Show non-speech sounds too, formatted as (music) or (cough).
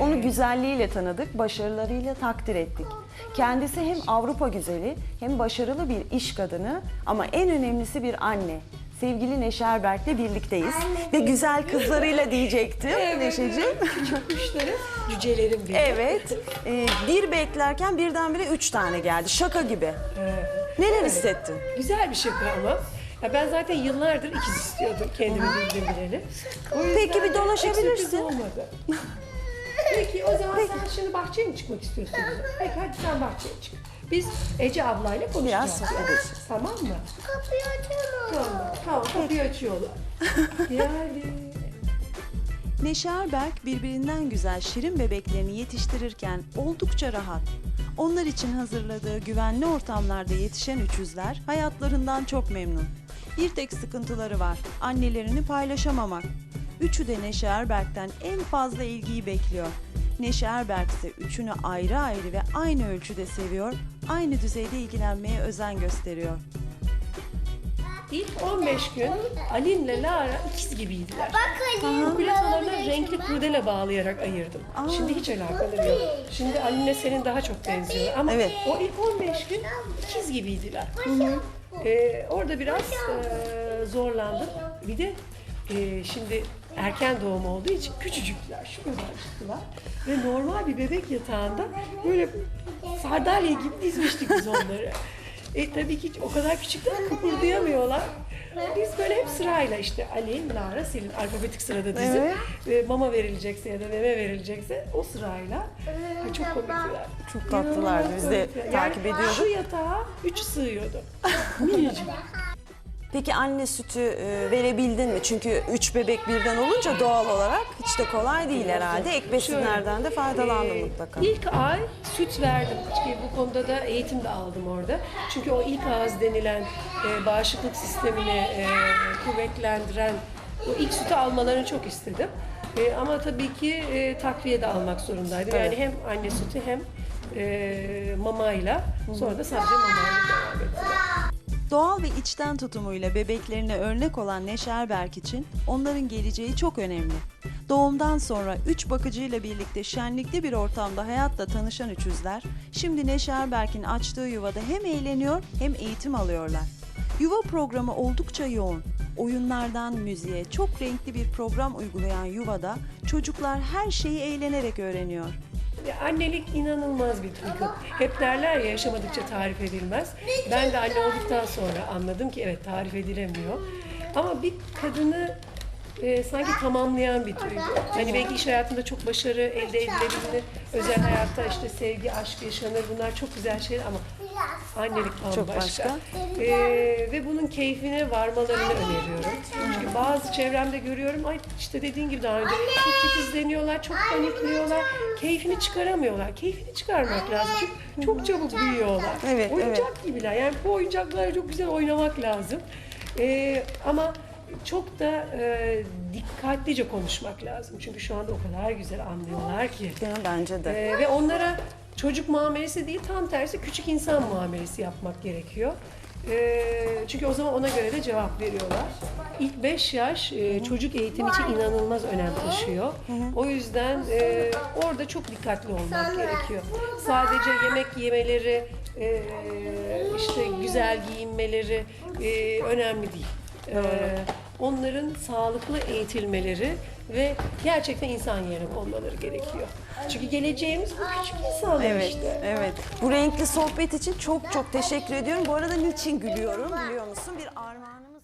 Onu güzelliğiyle tanıdık, başarılarıyla takdir ettik. Kendisi hem Avrupa güzeli hem başarılı bir iş kadını ama en önemlisi bir anne. Sevgili Neşe Erberk'le birlikteyiz. Ve güzel kızlarıyla (laughs) diyecektim Neşeciğim. Küçük kuşlarım, cücelerim benim. Evet. Ee, bir beklerken birdenbire üç tane geldi. Şaka gibi. Neler hissettin? Güzel bir şaka ama. Ya ben zaten yıllardır ikiz istiyordum kendimi bildim bileli. Peki, bir dolaşabilirsin. olmadı. Peki o zaman sen şimdi bahçeye mi çıkmak istiyorsun? Peki hadi sen bahçeye çık. Biz Ece ablayla konuşacağız. Biraz sohbet edeceğiz. Tamam mı? Kapıyı açamam. Tamam. Tamam kapıyı açıyorlar. (laughs) Yani. Neşe Erberk birbirinden güzel şirin bebeklerini yetiştirirken oldukça rahat. Onlar için hazırladığı güvenli ortamlarda yetişen üçüzler hayatlarından çok memnun. Bir tek sıkıntıları var, annelerini paylaşamamak. Üçü de Neşe Erberk'ten en fazla ilgiyi bekliyor. Neşe Erberk ise üçünü ayrı ayrı ve aynı ölçüde seviyor, aynı düzeyde ilgilenmeye özen gösteriyor. İlk 15 gün Alin'le Lara ikiz gibiydiler. Bak Ali. Kulatalarına renkli kurdele bağlayarak ayırdım. Şimdi hiç alakaları yok. Şimdi Aline senin daha çok benziyor. Ama Evet. o ilk 15 gün ikiz gibiydiler. Ee, orada biraz e, zorlandım. Bir de e, şimdi erken doğum olduğu için küçücükler, şu kadarcıklar. Ve normal bir bebek yatağında böyle sardalya gibi dizmiştik biz onları. E tabii ki o kadar küçükler kıpırdayamıyorlar. Biz böyle hep sırayla işte Ali, Lara, Selin alfabetik sırada dizip e, mama verilecekse ya da meme verilecekse o sırayla Ay, çok komiktiler. Çok tatlılardı. Biz de takip ediyorduk. Şu yatağa üç sığıyordu. Minicik. Peki anne sütü e, verebildin mi? Çünkü üç bebek birden olunca doğal olarak hiç de kolay değil herhalde. Ek besinlerden de faydalandın Ee, mutlaka. İlk ay süt verdim. Çünkü bu konuda da eğitim de aldım orada. Çünkü o ilk ağız denilen e, bağışıklık sistemini e, kuvvetlendiren o ilk sütü almalarını çok istedim. E, ama tabii ki e, takviye de almak zorundaydım. Yani hem anne sütü hem e, mamayla sonra da sadece mamayla devam ettim. Doğal ve içten tutumuyla bebeklerine örnek olan Neşe Erberk için onların geleceği çok önemli. Doğumdan sonra üç bakıcıyla birlikte şenlikli bir ortamda hayatla tanışan üçüzler, şimdi Neşe Erberk'in açtığı yuvada hem eğleniyor hem eğitim alıyorlar. Yuva programı oldukça yoğun. Oyunlardan müziğe çok renkli bir program uygulayan yuvada çocuklar her şeyi eğlenerek öğreniyor. Ya Annelik inanılmaz bir duygu. Hep derler ya yaşamadıkça tarif edilmez. Ben de anne olduktan sonra anladım ki evet tarif edilemiyor. Ama bir kadını e, sanki tamamlayan bir duygu. Hani belki iş hayatında çok başarı elde edilebilir. Özel hayatta işte sevgi, aşk yaşanır. Bunlar çok güzel şeyler ama annelik bambaşka. Çok başka. Ee, ve bunun keyfine varmalarını öneriyorum. Çünkü bazı çevremde görüyorum, ay işte dediğin gibi daha önce çok titizleniyorlar, çok panikliyorlar, keyfini çıkaramıyorlar. Keyfini çıkarmak lazım çünkü çok çabuk büyüyorlar. Evet, Oyuncak gibiler. Yani bu oyuncaklarla çok güzel oynamak lazım. Ee, ama çok da e, dikkatlice konuşmak lazım. Çünkü şu anda o kadar güzel anlıyorlar ki. Değil mi? Bence de. Ee, ve onlara çocuk muamelesi değil tam tersi küçük insan muamelesi yapmak gerekiyor. Ee, çünkü o zaman ona göre de cevap veriyorlar. İlk 5 yaş e, çocuk eğitimi için inanılmaz önem taşıyor. O yüzden e, orada çok dikkatli olmak gerekiyor. Sadece yemek yemeleri, e, işte güzel giyinmeleri e, önemli değil. Ee, onların sağlıklı eğitilmeleri ve gerçekten insan yerine konmaları gerekiyor. Çünkü geleceğimiz bu küçük insanlar Evet, işte. evet. Bu renkli sohbet için çok çok teşekkür ediyorum. Bu arada niçin gülüyorum biliyor musun? Bir armağanımız